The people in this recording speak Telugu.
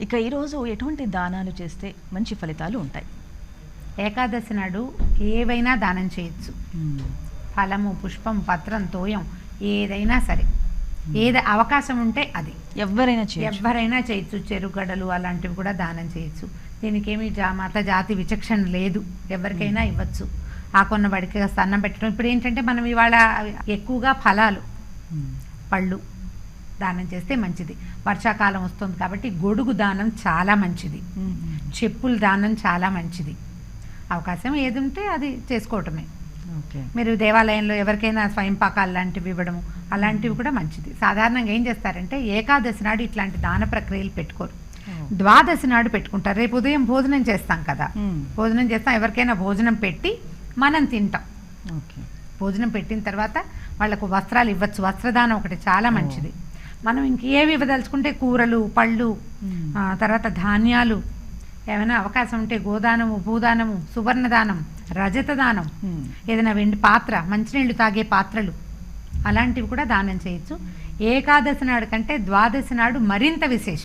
ఇక ఈరోజు ఎటువంటి దానాలు చేస్తే మంచి ఫలితాలు ఉంటాయి? ఏకాదశి నాడు ఏవైనా దానం చేయొచ్చు. ఫలము పుష్పం పత్రం తోయం ఏదైనా సరే. ఏది అవకాశం ఉంటే అది. ఎవరైనా ఎవరైనా చేయొచ్చు. చెరుగడలు అలాంటివి కూడా దానం చేయొచ్చు. దీనికి ఏమి జా మత జాతి విచక్షణ లేదు. ఎవరికైనా ఇవ్వచ్చు. ఆ కొన్న బడికి అన్నం పెట్టడం. ఇప్పుడు ఏంటంటే మనం ఇవాళ ఎక్కువగా ఫలాలు. పళ్ళు దానం చేస్తే మంచిది. వర్షాకాలం వస్తుంది కాబట్టి గొడుగు దానం చాలా మంచిది. చెప్పులు దానం చాలా మంచిది. అవకాశం ఏది ఉంటే అది చేసుకోవటమే. ఓకే. మీరు దేవాలయంలో ఎవరికైనా స్వయం పాకాలు లాంటివి ఇవ్వడము అలాంటివి కూడా మంచిది. సాధారణంగా ఏం చేస్తారంటే ఏకాదశి నాడు ఇట్లాంటి దాన ప్రక్రియలు పెట్టుకోరు. ద్వాదశి నాడు పెట్టుకుంటారు. రేపు ఉదయం భోజనం చేస్తాం కదా. భోజనం చేస్తాం. ఎవరికైనా భోజనం పెట్టి మనం తింటాం. ఓకే. భోజనం పెట్టిన తర్వాత వాళ్ళకు వస్త్రాలు ఇవ్వచ్చు. వస్త్రదానం ఒకటి చాలా మంచిది. మనం ఇంకేవి ఇవ్వదలుచుకుంటే కూరలు పళ్ళు తర్వాత ధాన్యాలు. ఏమైనా అవకాశం ఉంటే గోదానము భూదానము సువర్ణదానం రజతదానం. ఏదైనా వెండి పాత్ర మంచినీళ్ళు తాగే పాత్రలు. అలాంటివి కూడా దానం చేయొచ్చు. ఏకాదశి నాడు కంటే ద్వాదశి నాడు మరింత విశేషం.